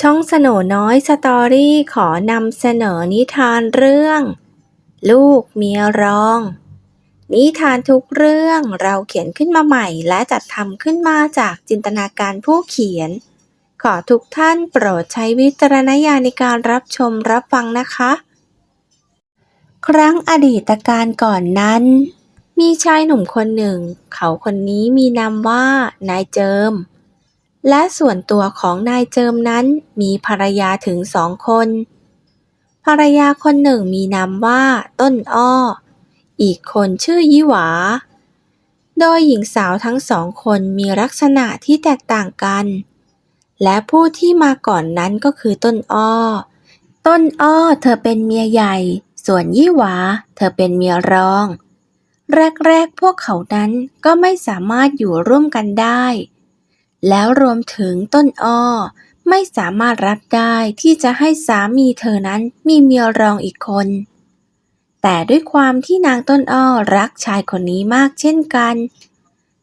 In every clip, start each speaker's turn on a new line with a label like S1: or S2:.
S1: ช่องสโนน้อยสตอรี่ขอนำเสนอนิทานเรื่อง ลูกเมียรอง นิทานทุกเรื่องเราเขียนขึ้นมาใหม่ และจัดทำขึ้นมาจากจินตนาการผู้เขียน ขอทุกท่านโปรดใช้วิจารณญาณในการรับชมรับฟังนะคะ ครั้งอดีตการก่อนนั้น มีชายหนุ่มคนหนึ่ง เขาคนนี้มีนามว่านายเจิม และส่วนตัวของนายเจิมนั้นมีภรรยาถึงสองคน ภรรยาคนหนึ่งมีนามว่าต้นอ้อ อีกคนชื่อยี่หวา โดยหญิงสาวทั้งสองคนมีลักษณะที่แตกต่างกัน และผู้ที่มาก่อนนั้นก็คือต้นอ้อ ต้นอ้อเธอเป็นเมียใหญ่ ส่วนยี่หวาเธอเป็นเมียรอง แรกๆพวกเขานั้นก็ไม่สามารถอยู่ร่วมกันได้ แล้วรวมถึงต้นอ้อ ไม่สามารถรับได้ที่จะให้สามีเธอนั้นมีเมียรองอีกคน แต่ด้วยความที่นางต้นอ้อรักชายคนนี้มากเช่นกัน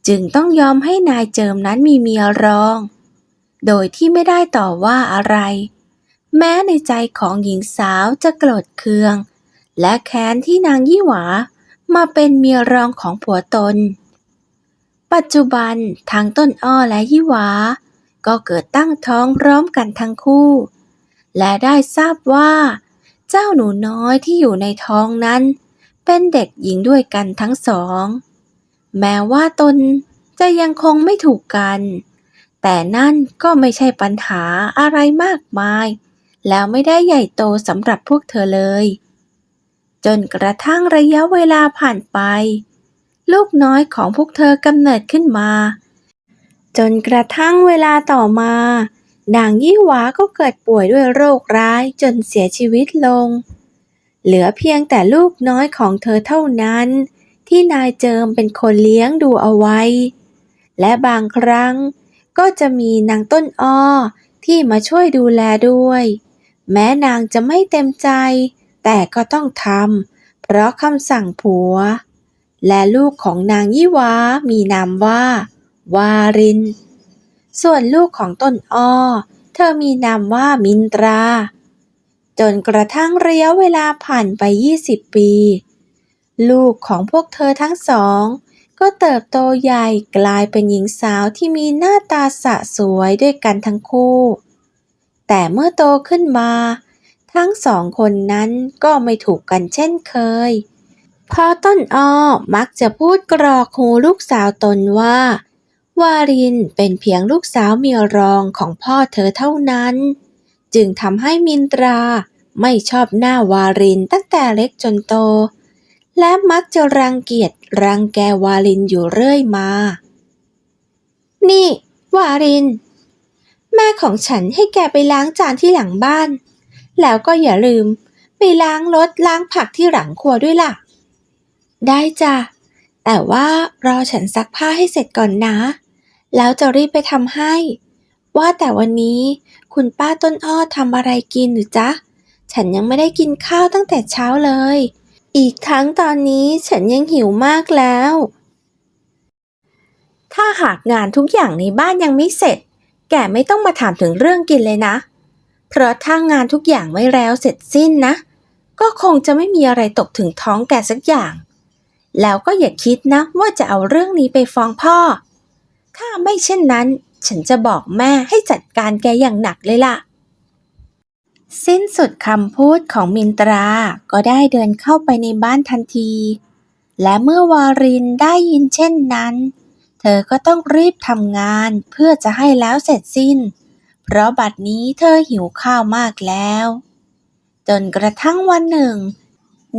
S1: จึงต้องยอมให้นายเจิมนั้นมีเมียรอง โดยที่ไม่ได้ต่อว่าอะไร แม้ในใจของหญิงสาวจะโกรธเคือง และแค้นที่นางยี่หวามาเป็นเมียรองของผัวตน ปัจจุบันทั้งต้นอ้อและยี่หวา ก็เกิดตั้งท้องพร้อมกันทั้งคู่ และได้ทราบว่า เจ้าหนูน้อยที่อยู่ในท้องนั้น เป็นเด็กหญิงด้วยกันทั้งสอง แม้ว่าตนจะยังคงไม่ถูกกัน แต่นั่นก็ไม่ใช่ปัญหาอะไรมากมาย แล้วไม่ได้ใหญ่โตสำหรับพวกเธอเลย จนกระทั่งระยะเวลาผ่านไป ลูกน้อยของพวกเธอกำเนิดขึ้นมา จนกระทั่งเวลาต่อมา นางยี่หวาก็เกิดป่วยด้วยโรคร้ายจนเสียชีวิตลง เหลือเพียงแต่ลูกน้อยของเธอเท่านั้น ที่นายเจิมเป็นคนเลี้ยงดูเอาไว้ และบางครั้งก็จะมีนางต้นอ้อที่มาช่วยดูแลด้วย แม้นางจะไม่เต็มใจ แต่ก็ต้องทำเพราะคำสั่งผัว และลูกของนางยี่วามีนามว่า วาริน ส่วนลูกของต้นอ้อ เธอมีนามว่ามินตรา จนกระทั่งระยะเวลาผ่านไป 20 ปี ลูกของพวกเธอทั้งสอง ก็เติบโตใหญ่กลายเป็นหญิงสาวที่มีหน้าตาสะสวยด้วยกันทั้งคู่ แต่เมื่อโตขึ้นมา ทั้งสองคนนั้นก็ไม่ถูกกันเช่นเคย พราะต้นอ้อมักจะพูดกรอกหูลูกสาวตนว่า วารินเป็นเพียงลูกสาวเมียรองของพ่อเธอเท่านั้น จึงทำให้มินตราไม่ชอบหน้าวารินตั้งแต่เล็กจนโต และมักจะรังเกียจรังแกวารินอยู่เรื่อยมา นี่ วาริน แม่ของฉันให้แกไปล้างจานที่หลังบ้าน แล้วก็อย่าลืม ไปล้างรถล้างผักที่หลังครัวด้วยล่ะ ได้จ้ะ แต่ว่ารอฉันซักผ้าให้เสร็จก่อนนะ แล้วจะรีบไปทำให้ ว่าแต่วันนี้คุณป้าต้นอ้อทำอะไรกินหรือจ๊ะ ฉันยังไม่ได้กินข้าวตั้งแต่เช้าเลย อีกทั้งตอนนี้ฉันยังหิวมากแล้ว ถ้าหากงานทุกอย่างในบ้านยังไม่เสร็จ แกไม่ต้องมาถามถึงเรื่องกินเลยนะ เพราะถ้างานทุกอย่างไม่แล้วเสร็จสิ้นนะ ก็คงจะไม่มีอะไรตกถึงท้องแกสักอย่าง แล้วก็อย่าคิดนะว่าจะเอาเรื่องนี้ไปฟ้องพ่อ ถ้าไม่เช่นนั้น ฉันจะบอกแม่ให้จัดการแกอย่างหนักเลยล่ะ สิ้นสุดคำพูดของมินตราก็ได้เดินเข้าไปในบ้านทันที และเมื่อวารินได้ยินเช่นนั้น เธอก็ต้องรีบทำงานเพื่อจะให้แล้วเสร็จสิ้น เพราะบัดนี้เธอหิวข้าวมากแล้ว จนกระทั่งวันหนึ่ง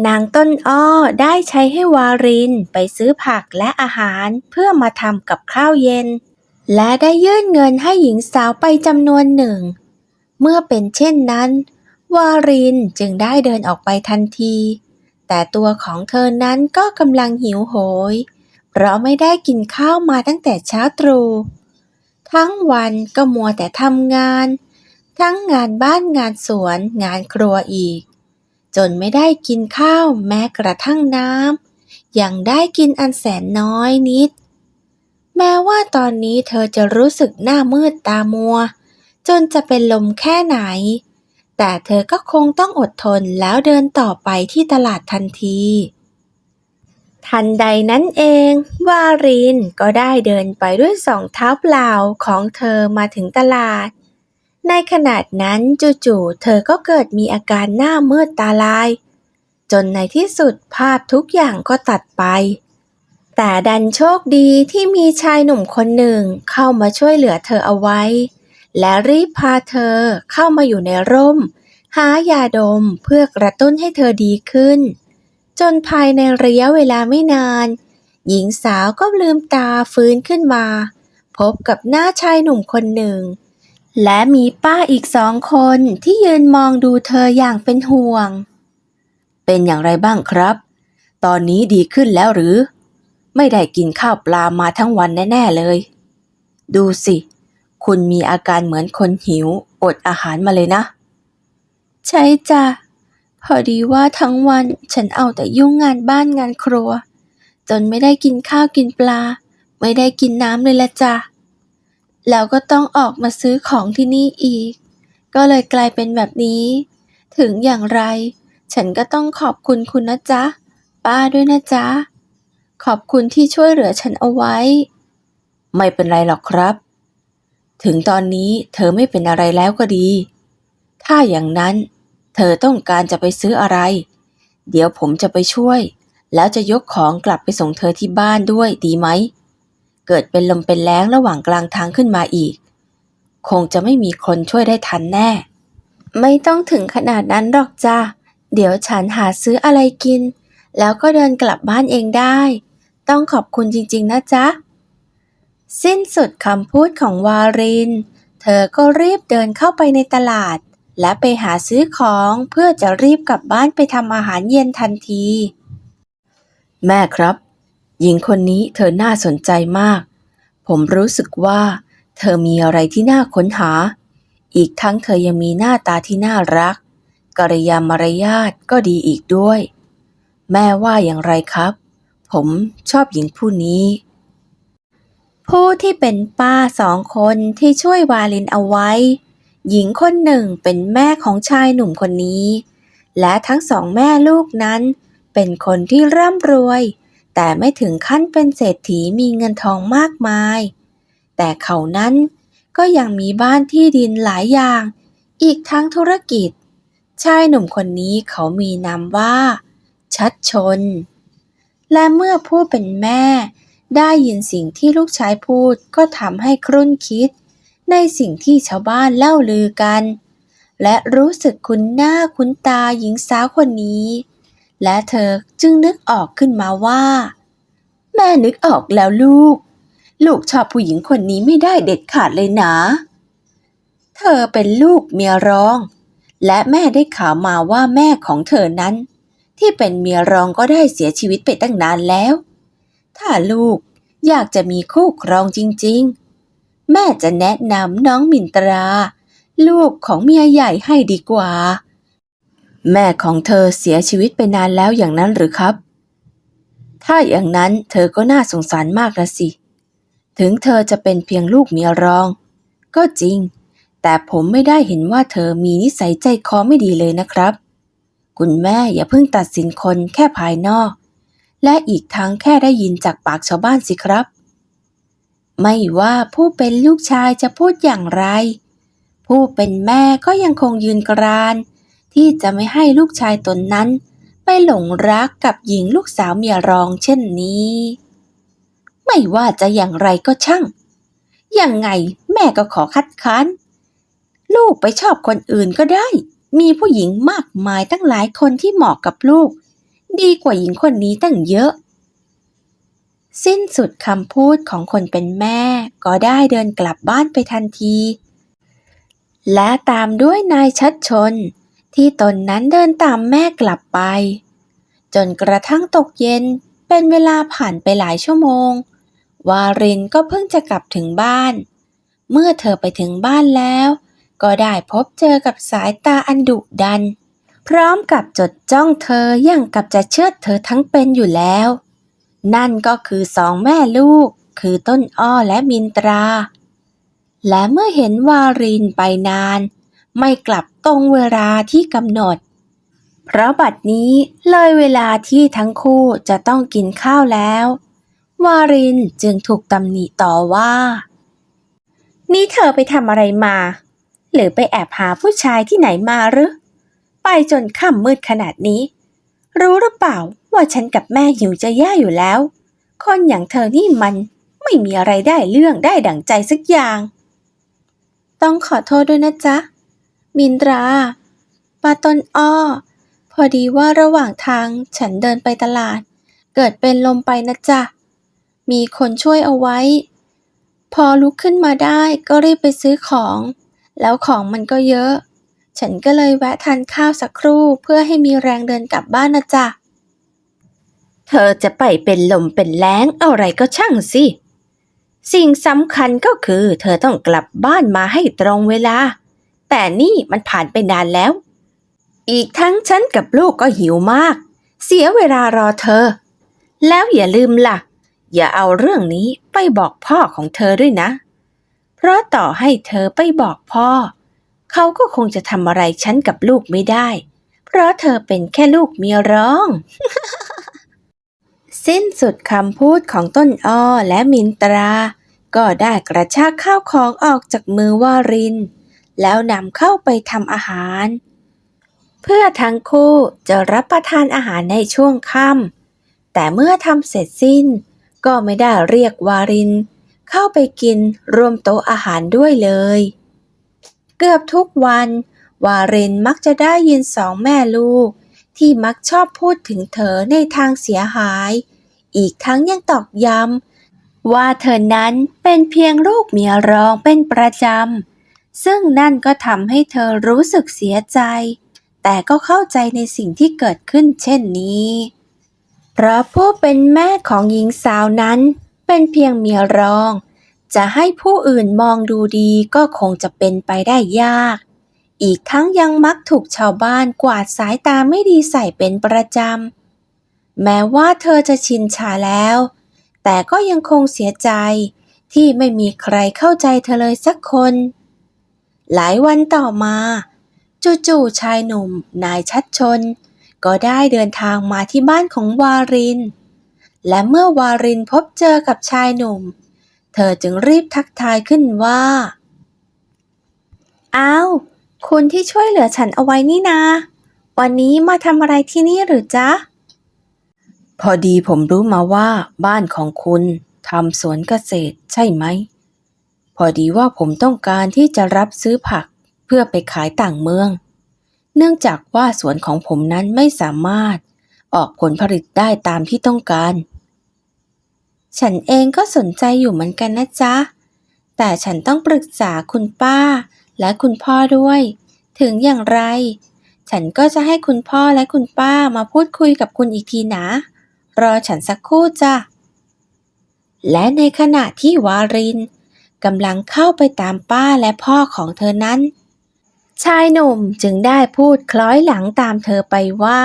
S1: นางต้นอ้อได้ใช้ให้วารินไปซื้อผักและอาหารเพื่อมาทำกับข้าวเย็น และได้ยื่นเงินให้หญิงสาวไปจำนวนหนึ่ง เมื่อเป็นเช่นนั้น วารินจึงได้เดินออกไปทันที แต่ตัวของเธอนั้นก็กำลังหิวโหย เพราะไม่ได้กินข้าวมาตั้งแต่เช้าตรู่ทั้งวันก็มัวแต่ทำงาน ทั้งงานบ้านงานสวนงานครัวอีก จนไม่ได้กินข้าวแม้กระทั่งน้ำยังได้กินอันแสนน้อยนิด แม้ว่าตอนนี้เธอจะรู้สึกหน้ามืดตามัว จนจะเป็นลมแค่ไหน แต่เธอก็คงต้องอดทนแล้วเดินต่อไปที่ตลาดทันทีทันใดนั้นเอง วารินก็ได้เดินไปด้วยสองเท้าเปล่าของเธอมาถึงตลาด ในขณะนั้นจู่ๆ เธอก็เกิดมีอาการหน้ามืดตาลาย จนในที่สุดภาพทุกอย่างก็ตัดไป แต่ดันโชคดีที่มีชายหนุ่มคนหนึ่งเข้ามาช่วยเหลือเธอเอาไว้ และรีบพาเธอเข้ามาอยู่ในร่ม หายาดมเพื่อกระตุ้นให้เธอดีขึ้น จนภายในระยะเวลาไม่นาน หญิงสาวก็ลืมตาฟื้นขึ้นมา พบกับหน้าชายหนุ่มคนหนึ่ง และมีป้าอีกสองคนที่ยืนมองดูเธออย่างเป็นห่วง เป็นอย่างไรบ้างครับ ตอนนี้ดีขึ้นแล้วหรือ ไม่ได้กินข้าวปลามาทั้งวันแน่ๆเลย ดูสิ คุณมีอาการเหมือนคนหิว อดอาหารมาเลยนะ ใช่จ้ะ พอดีว่าทั้งวันฉันเอาแต่ยุ่งงานบ้านงานครัว จนไม่ได้กินข้าวกินปลา ไม่ได้กินน้ำเลยละจ้ะ แล้วก็ต้องออกมาซื้อของที่นี่อีก ก็เลยกลายเป็นแบบนี้ ถึงอย่างไร ฉันก็ต้องขอบคุณคุณนะจ๊ะ ป้าด้วยนะจ๊ะ ขอบคุณที่ช่วยเหลือฉันเอาไว้ ไม่เป็นไรหรอกครับ ถึงตอนนี้เธอไม่เป็นอะไรแล้วก็ดี ถ้าอย่างนั้น เธอต้องการจะไปซื้ออะไร เดี๋ยวผมจะไปช่วย แล้วจะยกของกลับไปส่งเธอที่บ้านด้วยดีไหม เกิดเป็นลมเป็นแล้งระหว่างกลางทางขึ้นมาอีก คงจะไม่มีคนช่วยได้ทันแน่ ไม่ต้องถึงขนาดนั้นหรอกจ้าเดี๋ยวฉันหาซื้ออะไรกิน แล้วก็เดินกลับบ้านเองได้ ต้องขอบคุณจริง ๆ นะจ๊ะ สิ้นสุดคำพูดของวาริน เธอก็รีบเดินเข้าไปในตลาด และไปหาซื้อของเพื่อจะรีบกลับบ้านไปทำอาหารเย็นทันที แม่ครับ หญิงคนนี้เธอน่าสนใจมาก ผมรู้สึกว่า เธอมีอะไรที่น่าค้นหา อีกทั้งเธอยังมีหน้าตาที่น่ารักกริยามารยาทก็ดีอีกด้วย แม่ว่าอย่างไรครับ ผมชอบหญิงผู้นี้ ผู้ที่เป็นป้าสองคนที่ช่วยวาลินเอาไว้ หญิงคนหนึ่งเป็นแม่ของชายหนุ่มคนนี้ และทั้งสองแม่ลูกนั้นเป็นคนที่ร่ำรวย แต่ไม่ถึงขั้นเป็นเศรษฐีมีเงินทองมากมาย แต่เขานั้นก็ยังมีบ้านที่ดินหลายอย่าง อีกทั้งธุรกิจ ชายหนุ่มคนนี้เขามีนามว่า ชัดชน และเมื่อผู้เป็นแม่ ได้ยินสิ่งที่ลูกชายพูดก็ทำให้ครุ่นคิด ในสิ่งที่ชาวบ้านเล่าลือกัน และรู้สึกคุ้นหน้าคุ้นตาหญิงสาวคนนี้ และเธอจึงนึกออกขึ้นมาว่า แม่นึกออกแล้วลูก ลูกชอบผู้หญิงคนนี้ไม่ได้เด็ดขาดเลยนะ เธอเป็นลูกเมียรอง และแม่ได้ข่าวมาว่าแม่ของเธอนั้น ที่เป็นเมียรองก็ได้เสียชีวิตไปตั้งนานแล้ว ถ้าลูกอยากจะมีคู่ครองจริง ๆ แม่จะแนะนำน้องมินตรา ลูกของเมียใหญ่ให้ดีกว่า แม่ของเธอเสียชีวิตไปนานแล้วอย่างนั้นหรือครับ ถ้าอย่างนั้นเธอก็น่าสงสารมากนะสิ ถึงเธอจะเป็นเพียงลูกเมียรอง ก็จริง แต่ผมไม่ได้เห็นว่าเธอมีนิสัยใจคอไม่ดีเลยนะครับ คุณแม่อย่าเพิ่งตัดสินคนแค่ภายนอก และอีกทั้งแค่ได้ยินจากปากชาวบ้านสิครับ ไม่ว่าผู้เป็นลูกชายจะพูดอย่างไร ผู้เป็นแม่ก็ยังคงยืนกราน ที่จะไม่ให้ลูกชายตนนั้น ไปหลงรักกับหญิงลูกสาวเมียรองเช่นนี้ ไม่ว่าจะอย่างไรก็ช่าง ยังไงแม่ก็ขอคัดค้าน ลูกไปชอบคนอื่นก็ได้ มีผู้หญิงมากมายตั้งหลายคนที่เหมาะกับลูก ดีกว่าหญิงคนนี้ตั้งเยอะ สิ้นสุดคำพูดของคนเป็นแม่ ก็ได้เดินกลับบ้านไปทันที และตามด้วยนายชัดชน ที่ตนนั้นเดินตามแม่กลับไป จนกระทั่งตกเย็นเป็นเวลาผ่านไปหลายชั่วโมง วารินก็เพิ่งจะกลับถึงบ้าน เมื่อเธอไปถึงบ้านแล้ว ก็ได้พบเจอกับสายตาอันดุดัน พร้อมกับจดจ้องเธออย่างกับจะเชือดเธอทั้งเป็นอยู่แล้ว นั่นก็คือสองแม่ลูก คือต้นอ้อและมินตรา และเมื่อเห็นวารินไปนาน ไม่กลับตรงเวลาที่กำหนด เพราะบัดนี้เลยเวลาที่ทั้งคู่จะต้องกินข้าวแล้ว วารินจึงถูกตำหนิต่อว่า นี่เธอไปทำอะไรมา หรือไปแอบหาผู้ชายที่ไหนมาหรือ ไปจนค่ำมืดขนาดนี้ รู้หรือเปล่าว่าฉันกับแม่หิวจะแย่อยู่แล้ว คนอย่างเธอนี่มันไม่มีอะไรได้เรื่องได้ดั่งใจสักอย่าง ต้องขอโทษด้วยนะจ๊ะ มินตรา ปาต้นอ้อ พอดีว่าระหว่างทางฉันเดินไปตลาด เกิดเป็นลมไปนะจ๊ะ มีคนช่วยเอาไว้ พอลุกขึ้นมาได้ก็รีบไปซื้อของ แล้วของมันก็เยอะ ฉันก็เลยแวะทานข้าวสักครู่เพื่อให้มีแรงเดินกลับบ้านนะจ๊ะ เธอจะไปเป็นลมเป็นแล้งอะไรก็ช่างสิ สิ่งสำคัญก็คือ เธอต้องกลับบ้านมาให้ตรงเวลา แต่นี่มันผ่านไปนานแล้ว อีกทั้งฉันกับลูกก็หิวมาก เสียเวลารอเธอ แล้วอย่าลืมล่ะ อย่าเอาเรื่องนี้ไปบอกพ่อของเธอด้วยนะ เพราะต่อให้เธอไปบอกพ่อ เขาก็คงจะทำอะไรฉันกับลูกไม่ได้ เพราะเธอเป็นแค่ลูกเมียร้อง สิ้นสุดคำพูดของต้นอ้อและมินตรา ก็ได้กระชากข้าวของออกจากมือวาริน แล้วนำเข้าไปทำอาหาร เพื่อทั้งคู่จะรับประทานอาหารในช่วงค่ำแต่เมื่อทำเสร็จสิ้น ก็ไม่ได้เรียกวาริน เข้าไปกินรวมโต๊ะอาหารด้วยเลย เกือบทุกวัน วารินมักจะได้ยินสองแม่ลูก ที่มักชอบพูดถึงเธอในทางเสียหาย อีกทั้งยังตอกย้ำว่าเธอนั้นเป็นเพียงลูกเมียรองเป็นประจำ ซึ่งนั่นก็ทำให้เธอรู้สึกเสียใจ แต่ก็เข้าใจในสิ่งที่เกิดขึ้นเช่นนี้เพราะผู้เป็นแม่ของหญิงสาวนั้น เป็นเพียงเมียรอง จะให้ผู้อื่นมองดูดีก็คงจะเป็นไปได้ยาก อีกทั้งยังมักถูกชาวบ้านกวาดสายตาไม่ดีใส่เป็นประจำ แม้ว่าเธอจะชินชาแล้ว แต่ก็ยังคงเสียใจที่ไม่มีใครเข้าใจเธอเลยสักคน หลายวันต่อมาจู่ๆชายหนุ่มนายชัดชน ก็ได้เดินทางมาที่บ้านของวาริน และเมื่อวารินพบเจอกับชายหนุ่ม เธอจึงรีบทักทายขึ้นว่าอ้าวคุณที่ช่วยเหลือฉันเอาไว้นี่นา วันนี้มาทำอะไรที่นี่หรือจ๊ะ พอดีผมรู้มาว่าบ้านของคุณทำสวนเกษตรใช่ไหม พอดีว่าผมต้องการที่จะรับซื้อผักเพื่อไปขายต่างเมือง เนื่องจากว่าสวนของผมนั้นไม่สามารถออกผลผลิตได้ตามที่ต้องการ ฉันเองก็สนใจอยู่เหมือนกันนะจ๊ะ แต่ฉันต้องปรึกษาคุณป้าและคุณพ่อด้วย ถึงอย่างไร ฉันก็จะให้คุณพ่อและคุณป้ามาพูดคุยกับคุณอีกทีนะ รอฉันสักครู่จ้ะ และในขณะที่วาริน กำลังเข้าไปตามป้าและพ่อของเธอนั้น ชายหนุ่มจึงได้พูดคล้อยหลังตามเธอไปว่า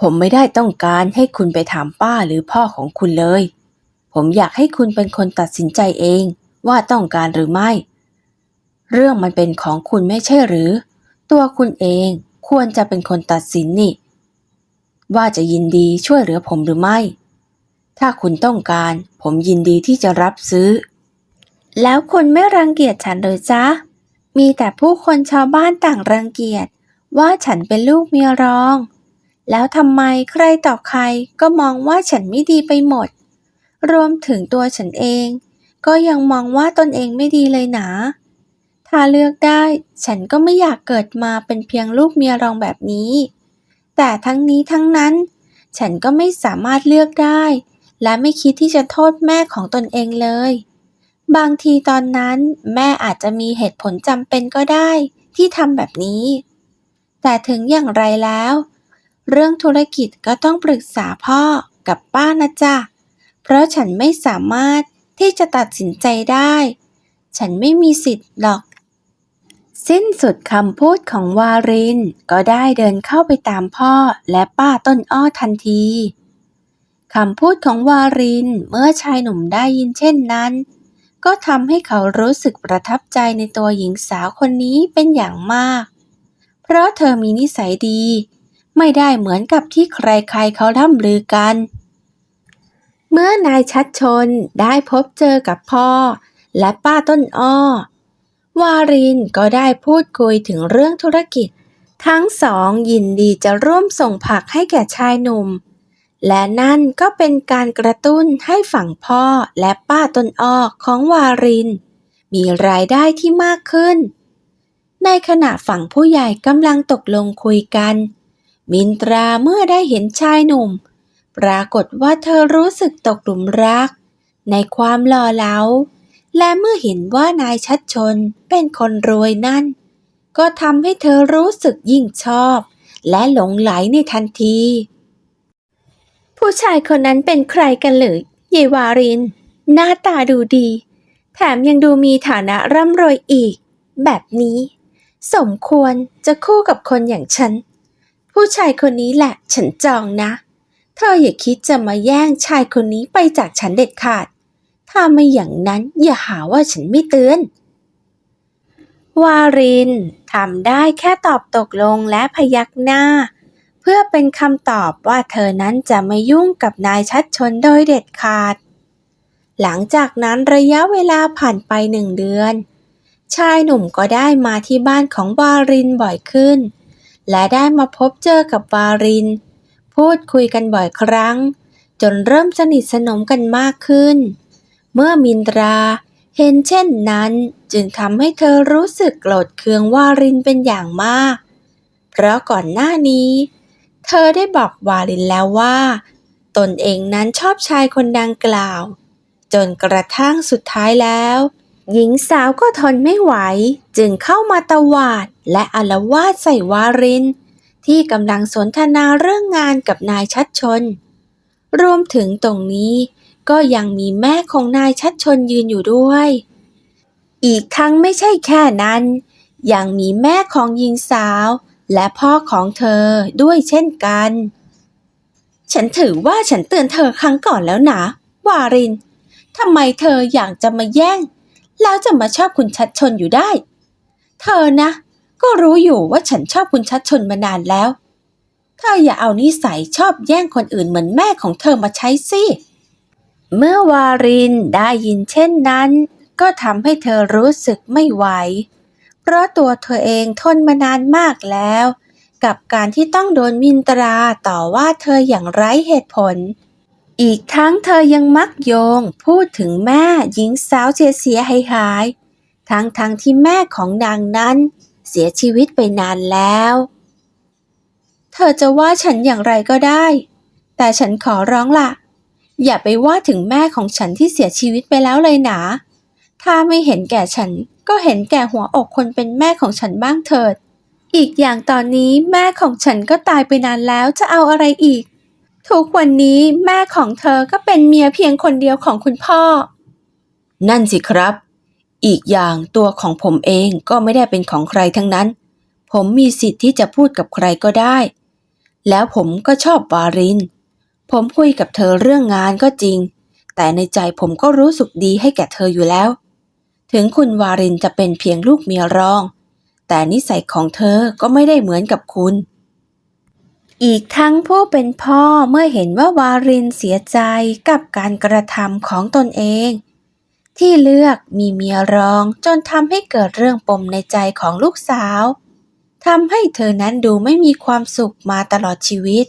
S1: ผมไม่ได้ต้องการให้คุณไปถามป้าหรือพ่อของคุณเลย ผมอยากให้คุณเป็นคนตัดสินใจเองว่าต้องการหรือไม่ เรื่องมันเป็นของคุณไม่ใช่หรือ ตัวคุณเองควรจะเป็นคนตัดสินนี่ ว่าจะยินดีช่วยเหลือผมหรือไม่ ถ้าคุณต้องการผมยินดีที่จะรับซื้อ แล้วคุณไม่รังเกียจฉันเลยจ๊ะ มีแต่ผู้คนชาวบ้านต่างรังเกียจ ว่าฉันเป็นลูกเมียรอง แล้วทำไมใครต่อใครก็มองว่าฉันไม่ดีไปหมด รวมถึงตัวฉันเอง ก็ยังมองว่าตนเองไม่ดีเลยหนะถ้าเลือกได้ฉันก็ไม่อยากเกิดมาเป็นเพียงลูกเมียรองแบบนี้ แต่ทั้งนี้ทั้งนั้น ฉันก็ไม่สามารถเลือกได้ และไม่คิดที่จะโทษแม่ของตนเองเลย บางทีตอนนั้นแม่อาจจะมีเหตุผลจำเป็นก็ได้ที่ทำแบบนี้ แต่ถึงอย่างไรแล้ว เรื่องธุรกิจก็ต้องปรึกษาพ่อกับป้านะจ๊ะ เพราะฉันไม่สามารถที่จะตัดสินใจได้ ฉันไม่มีสิทธิ์หรอก สิ้นสุดคำพูดของวารินก็ได้เดินเข้าไปตามพ่อและป้าต้นอ้อทันทีคำพูดของวารินเมื่อชายหนุ่มได้ยินเช่นนั้น ก็ทำให้เขารู้สึกประทับใจในตัวหญิงสาวคนนี้เป็นอย่างมาก เพราะเธอมีนิสัยดี ไม่ได้เหมือนกับที่ใครๆเขาล่ำลือกัน เมื่อนายชัดชนได้พบเจอกับพ่อ และป้าต้นอ้อ วารินก็ได้พูดคุยถึงเรื่องธุรกิจ ทั้งสองยินดีจะร่วมส่งผักให้แก่ชายหนุ่ม และนั่นก็เป็นการกระตุ้นให้ฝั่งพ่อและป้าตนอ้อของวาริน มีรายได้ที่มากขึ้น ในขณะฝั่งผู้ใหญ่กำลังตกลงคุยกัน มินตราเมื่อได้เห็นชายหนุ่ม ปรากฏว่าเธอรู้สึกตกหลุมรัก ในความหล่อเหลา และเมื่อเห็นว่านายชัดชนเป็นคนรวยนั่น ก็ทำให้เธอรู้สึกยิ่งชอบ และหลงไหลในทันที ผู้ชายคนนั้นเป็นใครกันหรือเยวาริน หน้าตาดูดี แถมยังดูมีฐานะร่ำรวยอีก แบบนี้ สมควรจะคู่กับคนอย่างฉัน ผู้ชายคนนี้แหละฉันจองนะ เธออย่าคิดจะมาแย่งชายคนนี้ไปจากฉันเด็ดขาด ถ้าไม่อย่างนั้นอย่าหาว่าฉันไม่เตือนวารินทำได้แค่ตอบตกลงและพยักหน้า พื่อเป็นคำตอบว่าเธอนั้นจะไม่ยุ่งกับนายชัดชนโดยเด็ดขาด หลังจากนั้นระยะเวลาผ่านไปหนึ่งเดือน ชายหนุ่มก็ได้มาที่บ้านของวารินบ่อยขึ้น และได้มาพบเจอกับวาริน พูดคุยกันบ่อยครั้ง จนเริ่มสนิทสนมกันมากขึ้น เมื่อมินตราเห็นเช่นนั้นจึงทำให้เธอรู้สึกโกรธเคืองวารินเป็นอย่างมาก เพราะก่อนหน้านี้เเธอได้บอกวารินแล้วว่า ตนเองนั้นชอบชายคนดังกล่าว จนกระทั่งสุดท้ายแล้ว หญิงสาวก็ทนไม่ไหว จึงเข้ามาตวาดและอลวาดใส่วาริน ที่กำลังสนทนาเรื่องงานกับนายชัดชน รวมถึงตรงนี้ก็ยังมีแม่ของนายชัดชนยืนอยู่ด้วย อีกทั้งไม่ใช่แค่นั้น ยังมีแม่ของหญิงสาว และพ่อของเธอด้วยเช่นกัน ฉันถือว่าฉันเตือนเธอครั้งก่อนแล้วนะ วารินทำไมเธออยากจะมาแย่ง แล้วจะมาชอบคุณชัดชนอยู่ได้ เธอนะ ก็รู้อยู่ว่าฉันชอบคุณชัดชนมานานแล้ว เธออย่าเอานิสัยชอบแย่งคนอื่นเหมือนแม่ของเธอมาใช้สิ เมื่อวารินได้ยินเช่นนั้น ก็ทำให้เธอรู้สึกไม่ไหว เพราะตัวเธอเองทนมานานมากแล้ว กับการที่ต้องโดนมินตราต่อว่าเธออย่างไร้เหตุผล อีกทั้งเธอยังมักโยง พูดถึงแม่หญิงสาวเสียเสียหายหายทั้งทั้งที่แม่ของนางนั้น เสียชีวิตไปนานแล้ว เธอจะว่าฉันอย่างไรก็ได้ แต่ฉันขอร้องล่ะ อย่าไปว่าถึงแม่ของฉันที่เสียชีวิตไปแล้วเลยนะถ้าไม่เห็นแก่ฉัน ก็เห็นแก่หัวอกคนเป็นแม่ของฉันบ้างเถิด อีกอย่างตอนนี้แม่ของฉันก็ตายไปนานแล้วจะเอาอะไรอีก ทุกวันนี้แม่ของเธอก็เป็นเมียเพียงคนเดียวของคุณพ่อ นั่นสิครับ อีกอย่างตัวของผมเองก็ไม่ได้เป็นของใครทั้งนั้น ผมมีสิทธิ์ที่จะพูดกับใครก็ได้ แล้วผมก็ชอบวาริน ผมคุยกับเธอเรื่องงานก็จริง แต่ในใจผมก็รู้สึกดีให้แก่เธออยู่แล้ว ถึงคุณวารินจะเป็นเพียงลูกเมียรอง แต่นิสัยของเธอก็ไม่ได้เหมือนกับคุณ อีกทั้งผู้เป็นพ่อเมื่อเห็นว่าวารินเสียใจกับการกระทำของตนเอง ที่เลือกมีเมียรองจนทำให้เกิดเรื่องปมในใจของลูกสาวทำให้เธอนั้นดูไม่มีความสุขมาตลอดชีวิต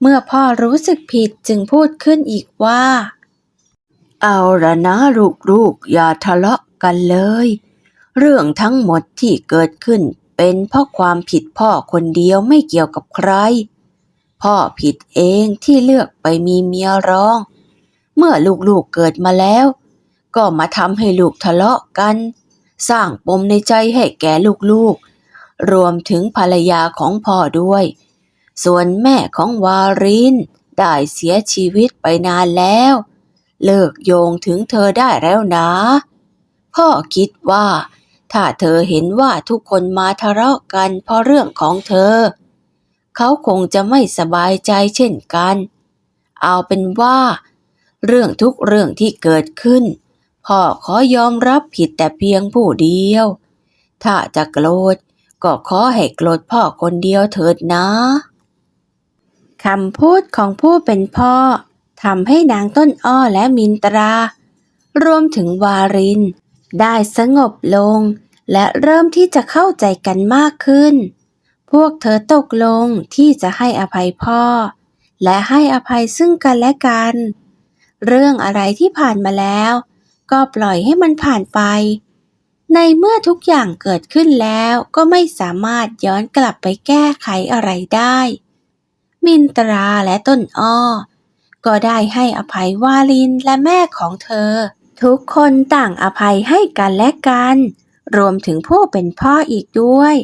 S1: เมื่อพ่อรู้สึกผิดจึงพูดขึ้นอีกว่า เอาละนะลูกๆอย่าทะเลาะกันเลย เรื่องทั้งหมดที่เกิดขึ้นเป็นเพราะความผิดพ่อคนเดียวไม่เกี่ยวกับใคร พ่อผิดเองที่เลือกไปมีเมียร้อง เมื่อลูกๆเกิดมาแล้ว ก็มาทำให้ลูกทะเลาะกัน สร้างปมในใจให้แก่ลูกๆ รวมถึงภรรยาของพ่อด้วย ส่วนแม่ของวารินได้เสียชีวิตไปนานแล้ว เลิกโยงถึงเธอได้แล้วนะ พ่อคิดว่า ถ้าเธอเห็นว่าทุกคนมาทะเลาะกันเพราะเรื่องของเธอ เขาคงจะไม่สบายใจเช่นกัน เอาเป็นว่า เรื่องทุกเรื่องที่เกิดขึ้น พ่อขอยอมรับผิดแต่เพียงผู้เดียว ถ้าจะโกรธก็ขอให้โกรธพ่อคนเดียวเถิดนะคำพูดของผู้เป็นพ่อ ทำให้นางต้นอ้อและมินตรา รวมถึงวาริน ได้สงบลง และเริ่มที่จะเข้าใจกันมากขึ้น พวกเธอตกลงที่จะให้อภัยพ่อ และให้อภัยซึ่งกันและกัน เรื่องอะไรที่ผ่านมาแล้ว ก็ปล่อยให้มันผ่านไป ในเมื่อทุกอย่างเกิดขึ้นแล้วก็ไม่สามารถย้อนกลับไปแก้ไขอะไรได้ มินตราและต้นอ้อ ก็ได้ให้อภัยวาลินและแม่ของเธอ ทุกคนต่างอภัยให้กันและกัน รวมถึงผู้เป็นพ่ออีกด้วย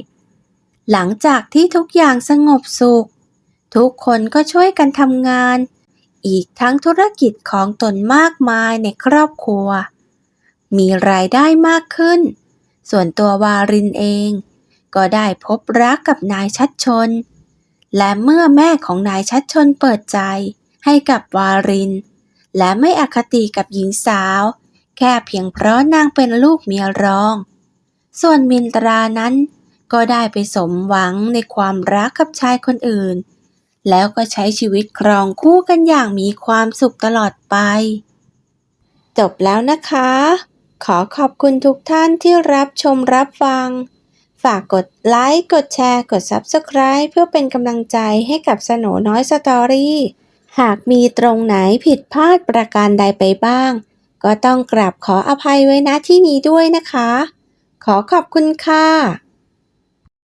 S1: หลังจากที่ทุกอย่างสงบสุข ทุกคนก็ช่วยกันทำงาน อีกทั้งธุรกิจของตนมากมายในครอบครัว มีรายได้มากขึ้น ส่วนตัววารินเอง ก็ได้พบรักกับนายชัดชน และเมื่อแม่ของนายชัดชนเปิดใจ ให้กับวาริน และไม่อคติกับหญิงสาว แค่เพียงเพราะนางเป็นลูกเมียรอง ส่วนมินตรานั้นก็ได้ไปสมหวังในความรักกับชายคนอื่น แล้วก็ใช้ชีวิตครองคู่กันอย่างมีความสุขตลอดไป จบแล้วนะคะ ขอขอบคุณทุกท่านที่รับชมรับฟัง ฝากกดไลค์ กดแชร์ กด Subscribe เพื่อเป็นกำลังใจให้กับสโนน้อยสตอรี่ หากมีตรงไหนผิดพลาดประการใดไปบ้าง ก็ต้องกราบขออภัยไว้ณที่นี้ด้วยนะคะ ขอขอบคุณค่ะ